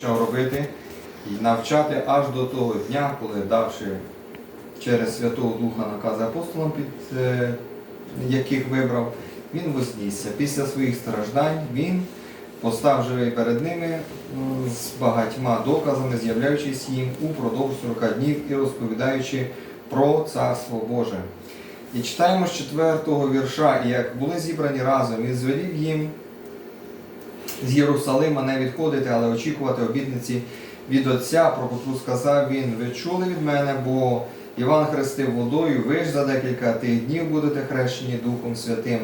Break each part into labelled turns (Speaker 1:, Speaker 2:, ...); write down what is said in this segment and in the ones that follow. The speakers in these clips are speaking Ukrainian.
Speaker 1: почав робити і навчати аж до того дня, коли давши через Святого Духа накази апостолам, під е, яких вибрав, він вознісся. Після своїх страждань він постав живий перед ними з багатьма доказами, з'являючись їм упродовж 40 днів і розповідаючи про Царство Боже. І читаємо з 4 вірша, і як були зібрані разом, він звелів їм з Єрусалима не відходити, але очікувати обітниці від Отця, про котру сказав він, ви чули від мене, бо Іван хрестив водою, ви ж за декілька тих днів будете хрещені Духом Святим.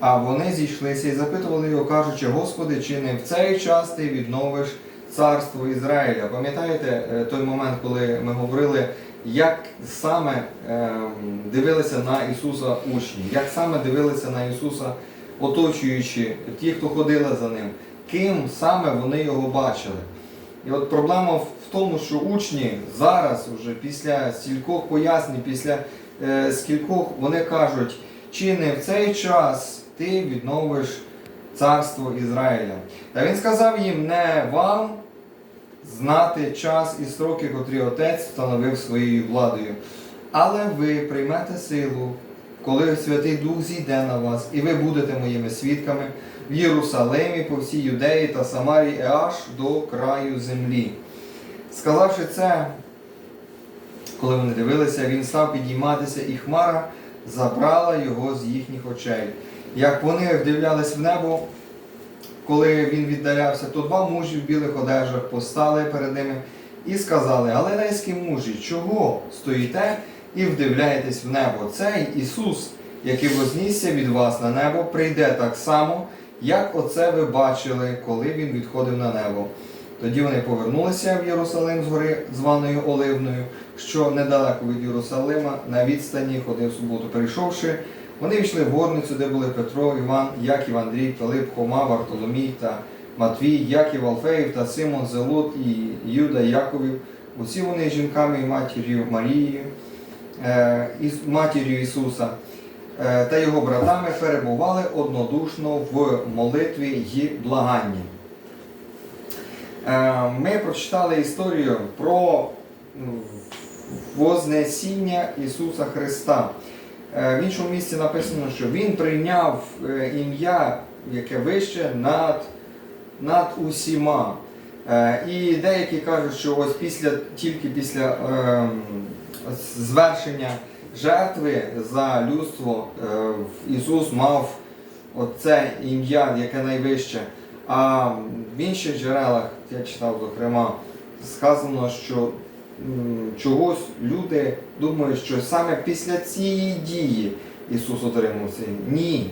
Speaker 1: А вони зійшлися і запитували його, кажучи, Господи, чи не в цей час ти відновиш царство Ізраїля? Пам'ятаєте е, той момент, коли ми говорили, як саме ем, дивилися на Ісуса учні, як саме дивилися на Ісуса оточуючи ті, хто ходили за ним, ким саме вони його бачили. І от проблема в тому, що учні зараз, уже після стількох пояснень, після е, скількох вони кажуть, чи не в цей час ти відновиш царство Ізраїля. Та він сказав їм, не вам знати час і строки, котрі отець встановив своєю владою, але ви приймете силу, коли Святий Дух зійде на вас, і ви будете моїми свідками в Єрусалимі, по всій Юдеї та Самарії і аж до краю землі. Сказавши це, коли вони дивилися, він став підійматися, і хмара забрала його з їхніх очей. Як вони вдивлялись в небо, коли він віддалявся, то два мужі в білих одежах постали перед ними і сказали: Галилейські мужі, чого стоїте і вдивляєтесь в небо? Цей Ісус, який вознісся від вас на небо, прийде так само, як оце ви бачили, коли він відходив на небо. Тоді вони повернулися в Єрусалим з гори, званою Оливною, що недалеко від Єрусалима, на відстані ходив в суботу. Перейшовши, вони йшли в горницю, де були Петро, Іван, Яків, Андрій, Пилип, Хома, Вартоломій та Матвій, Яків, Алфеїв та Симон Зелот і Юда Яковів. Усі вони жінками і матір'ю Марією, матір'ю Ісуса е, та його братами перебували однодушно в молитві й благанні. Е, Ми прочитали історію про Вознесіння Ісуса Христа. Е, В іншому місці написано, що Він прийняв е, ім'я, яке вище над, над усіма. Е, І деякі кажуть, що ось після, тільки після ось звершення жертви за людство е, Ісус мав оце ім'я, яке найвище. А в інших джерелах, я читав, зокрема, сказано, що чогось люди думають, що саме після цієї дії Ісус отримав це. Ні.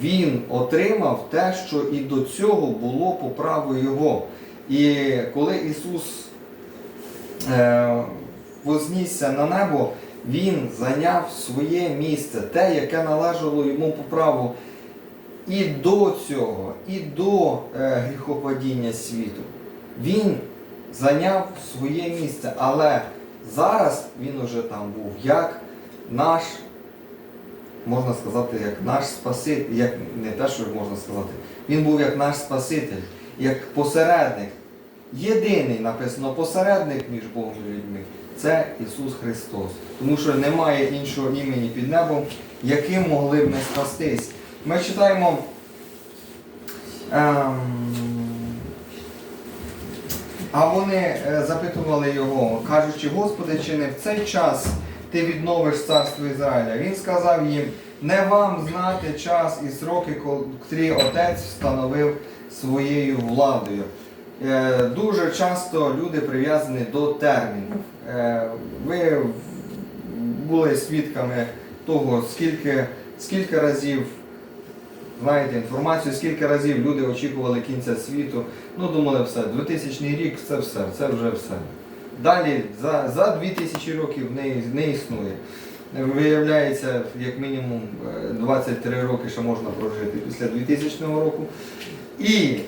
Speaker 1: Він отримав те, що і до цього було по праву Його. І коли Ісус е, вознісся на небо, Він зайняв своє місце, те, яке належало йому по праву. І до цього, і до е, гріхопадіння світу. Він зайняв своє місце, але зараз він уже там був як наш, можна сказати, як наш Спаситель, як не те, що можна сказати, він був як наш Спаситель, як посередник. Єдиний написано посередник між Богом і людьми це Ісус Христос. Тому що немає іншого імені під небом, яким могли б ми спастись. Ми читаємо. Ем, а вони е, запитували його, кажучи, Господи, чи не в цей час ти відновиш царство Ізраїля? Він сказав їм, не вам знати час і сроки, котрі отець встановив своєю владою. Е, Дуже часто люди прив'язані до термінів. Е, Ви були свідками того, скільки, скільки разів знаєте інформацію, скільки разів люди очікували кінця світу. Ну, думали, все, 2000 рік це все, це вже все. Далі за, за 2000 років не, не існує. Виявляється, як мінімум е, 23 роки ще можна прожити після 2000 року. І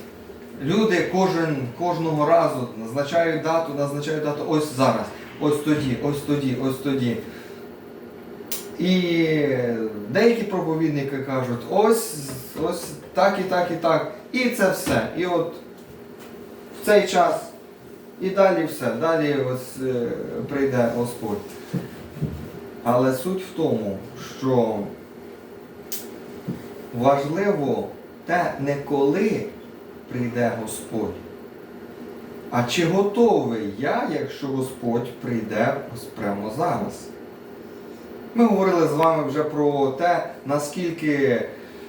Speaker 1: люди кожен, кожного разу назначають дату, назначають дату ось зараз, ось тоді, ось тоді, ось тоді. І деякі проповідники кажуть, ось, ось так і так і так. І це все. І от в цей час і далі все, далі ось, е, прийде Господь. Але суть в тому, що важливо те не коли прийде Господь, а чи готовий я, якщо Господь прийде прямо зараз. Ми говорили з вами вже про те, наскільки,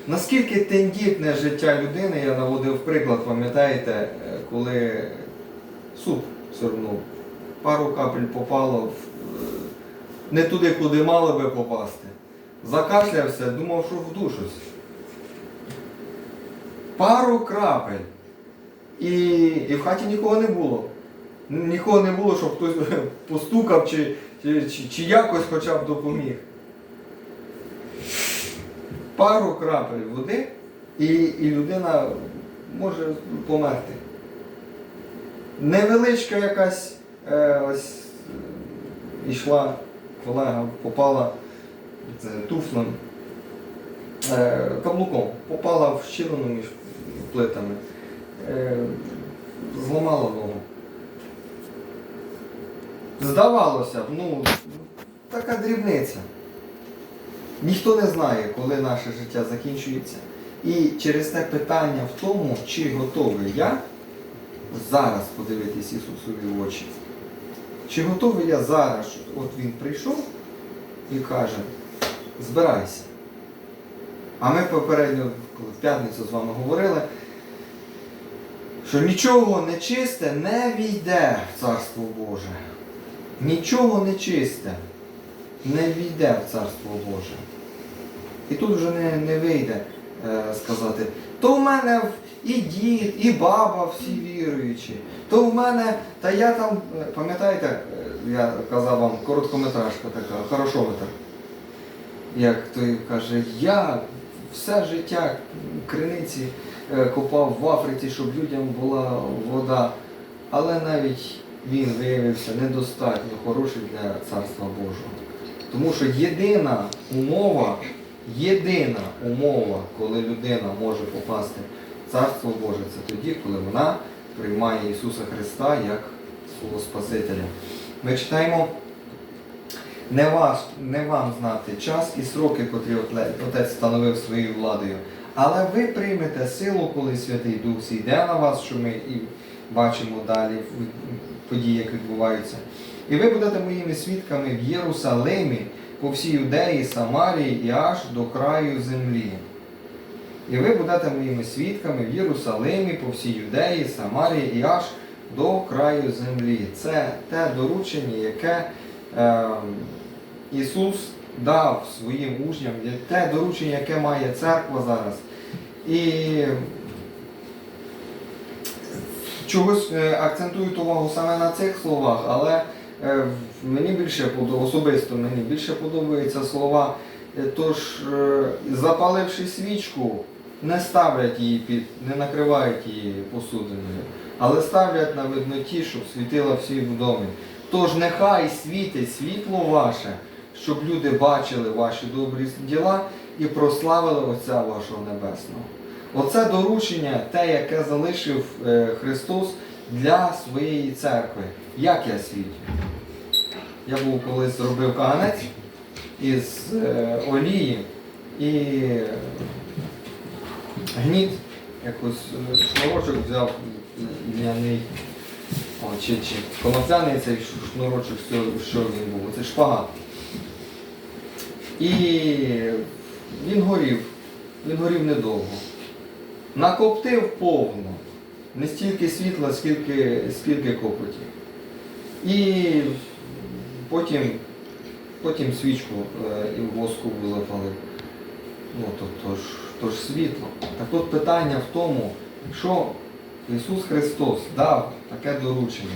Speaker 1: наскільки тендітне життя людини, я наводив приклад, пам'ятаєте, е, коли суп сорнув, пару капель попало в, не туди, куди мало би попасти. Закашлявся, думав, що вдушусь. Пару крапель. І, і в хаті нікого не було. Нікого не було, щоб хтось постукав чи, чи, чи, чи якось хоча б допоміг. Пару крапель води, і, і людина може померти. Невеличка якась е, ось е, йшла колега, попала туфлем, е, каблуком, попала в щілину між плитами, е, зламала ногу. Здавалося б, ну, така дрібниця. Ніхто не знає, коли наше життя закінчується. І через те питання в тому, чи готовий я зараз подивитись Ісусові в очі. Чи готовий я зараз, от Він прийшов і каже, збирайся. А ми попередньо в п'ятницю з вами говорили, що нічого нечисте не війде в Царство Боже. Нічого нечисте не війде в Царство Боже. І тут вже не, не вийде е, сказати, то в мене і дід, і баба всі віруючі, то в мене, та я там, е, пам'ятаєте, е, я казав вам, короткометражка така, хорошометр. Як той каже, я все життя криниці е, копав в Африці, щоб людям була вода. Але навіть він виявився недостатньо хороший для Царства Божого. Тому що єдина умова, єдина умова, коли людина може попасти Царство Боже, це тоді, коли вона приймає Ісуса Христа як свого Спасителя. Ми читаємо не, ваш, не вам знати час і сроки, котрі Отець встановив своєю владою. Але ви приймете силу, коли Святий Дух зійде на вас, що ми і бачимо далі події, як відбуваються. І ви будете моїми свідками в Єрусалимі, по всій Юдеї, Самарії і аж до краю землі. І ви будете моїми свідками в Єрусалимі, по всій Юдеї, Самарії і аж до краю землі. Це те доручення, яке е, Ісус дав своїм учням, те доручення, яке має церква зараз. І чогось е, акцентують увагу саме на цих словах, але е, мені більше особисто мені більше подобаються слова. е, Тож, запаливши свічку, не ставлять її під, не накривають її посудиною, але ставлять на видноті, щоб світила всі в домі. Тож нехай світить світло ваше, щоб люди бачили ваші добрі діла і прославили Отця вашого Небесного. Оце доручення, те, яке залишив е, Христос для своєї церкви. Як я світю? Я був колись зробив каганець із е, олії і гніт, якось е, шнурочок взяв ляний, о, чи, чи конопляний цей шнурочок, що, він був, це шпагат. І він горів, він горів недовго. Накоптив повно, не стільки світла, скільки, скільки копоті. І потім, потім свічку е, і воску запалив. Ну, то, то, ж, то ж світло. Так тут питання в тому, що Ісус Христос дав таке доручення,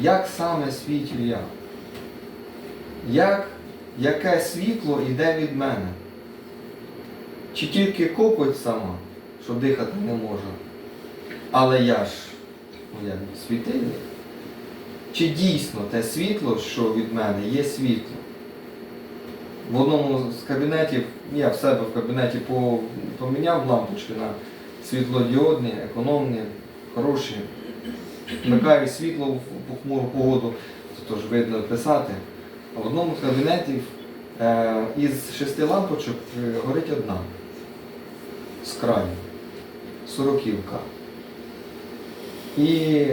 Speaker 1: як саме світю я? Як, яке світло йде від мене? Чи тільки копоть сама, що дихати не можу? Але я ж ну, як, світильник. Чи дійсно те світло, що від мене, є світло? В одному з кабінетів, я в себе в кабінеті поміняв лампочки на світлодіодні, економні, хороші. вмикають світло в похмуру погоду, то теж видно писати. А в одному з кабінетів е, із шести лампочок е, горить одна з краю, сороківка. І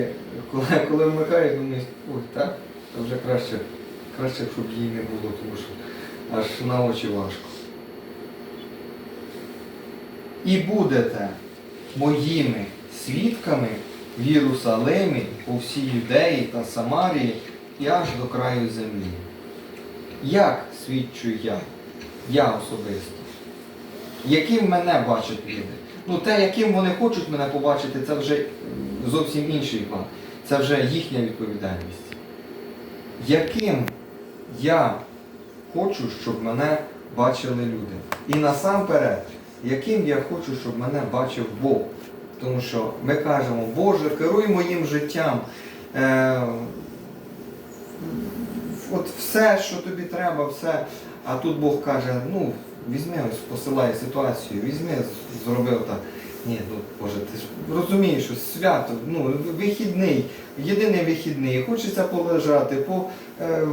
Speaker 1: коли, коли вмикають, думаю, ой, так, то вже краще, краще, щоб її не було, тому що аж на очі важко. І будете моїми свідками в Єрусалимі, у всій Юдеї та Самарії і аж до краю землі. Як свідчу я, я особисто? Яким мене бачать люди? Ну, те, яким вони хочуть мене побачити, це вже зовсім інший план. Це вже їхня відповідальність. Яким я хочу, щоб мене бачили люди? І насамперед, яким я хочу, щоб мене бачив Бог. Тому що ми кажемо, Боже, керуй моїм життям. Е, от все, що тобі треба, все. А тут Бог каже, ну, візьми ось, посилай ситуацію, візьми, з- зроби отак. Ні, ну Боже, ти ж розумієш, що свято, ну, вихідний, єдиний вихідний, хочеться полежати, по, е,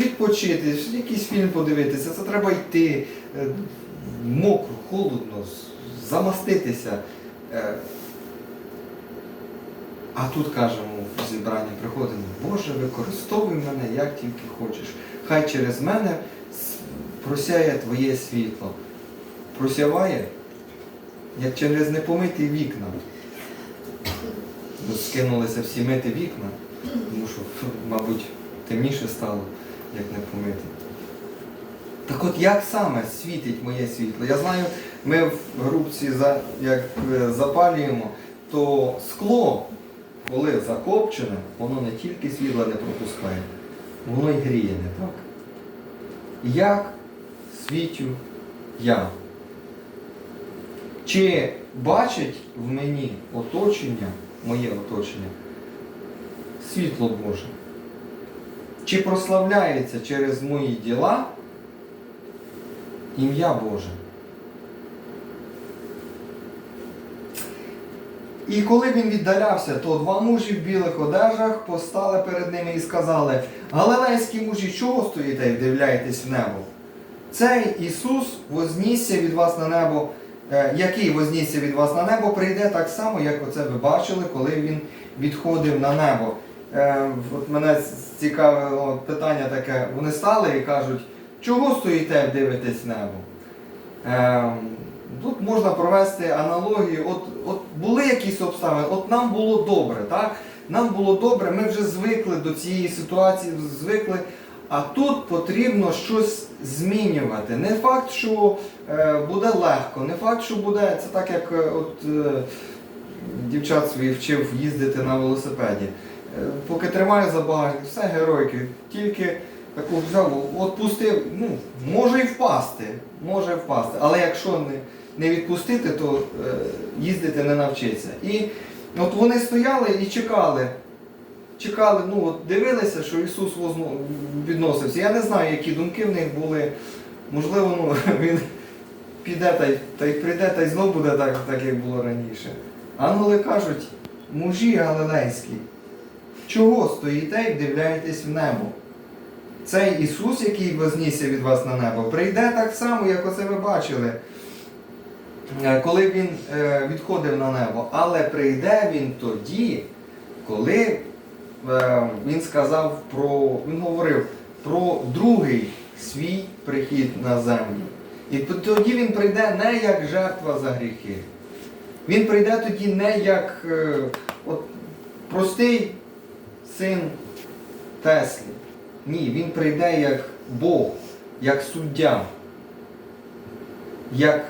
Speaker 1: відпочити, якийсь фільм подивитися, це треба йти, е, мокро, холодно, замаститися. Е, а тут кажемо в зібранні приходимо, Боже, використовуй мене як тільки хочеш. Хай через мене просяє Твоє світло. Просяває, як через непомиті вікна. Скинулися всі мити вікна, тому що, мабуть, темніше стало, як не помити. Так от як саме світить моє світло? Я знаю, ми в групці за- як е, запалюємо, то скло, коли закопчене, воно не тільки світла не пропускає, воно й гріє, не так? Як світю я? Чи бачить в мені оточення, моє оточення, світло Боже? Чи прославляється через мої діла ім'я Боже? І коли він віддалявся, то два мужі в білих одежах постали перед ними і сказали: Галилейські мужі, чого стоїте і вдивляєтесь в небо? Цей Ісус вознісся від вас на небо, е, який вознісся від вас на небо, прийде так само, як оце ви бачили, коли він відходив на небо. Е, От мене цікавило питання таке. Вони стали і кажуть, чого стоїте, дивитесь небо? Е, Тут можна провести аналогію. От, от були якісь обставини, от нам було добре, так? Нам було добре, ми вже звикли до цієї ситуації, звикли. А тут потрібно щось змінювати. Не факт, що е, буде легко, не факт, що буде це так, як е, от, е, дівчат своїх вчив їздити на велосипеді. Поки тримаю за багажник, все геройки. Тільки таку взяв, от пустив, ну, може і впасти, може і впасти. Але якщо не, не відпустити, то їздити не навчиться. І от вони стояли і чекали. Чекали, ну от дивилися, що Ісус відносився. Я не знаю, які думки в них були. Можливо, ну, він піде та й, та й прийде, та й знов буде так, так, як було раніше. Ангели кажуть, мужі галилейські, чого стоїте і вдивляєтесь в небо? Цей Ісус, який вознісся від вас на небо, прийде так само, як оце ви бачили, е, коли він е, відходив на небо. Але прийде він тоді, коли він сказав про, він говорив про другий свій прихід на землю. І тоді він прийде не як жертва за гріхи. Він прийде тоді не як е, от, простий син Теслі. Ні, він прийде як Бог, як суддя, як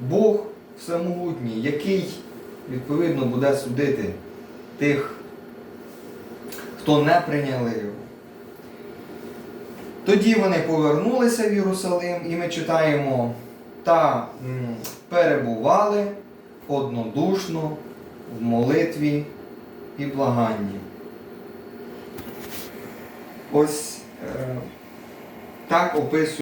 Speaker 1: Бог всемогутній, який відповідно буде судити тих, хто не прийняли його. Тоді вони повернулися в Єрусалим, і ми читаємо, та перебували однодушно в молитві і благанні. Ось е, так описує.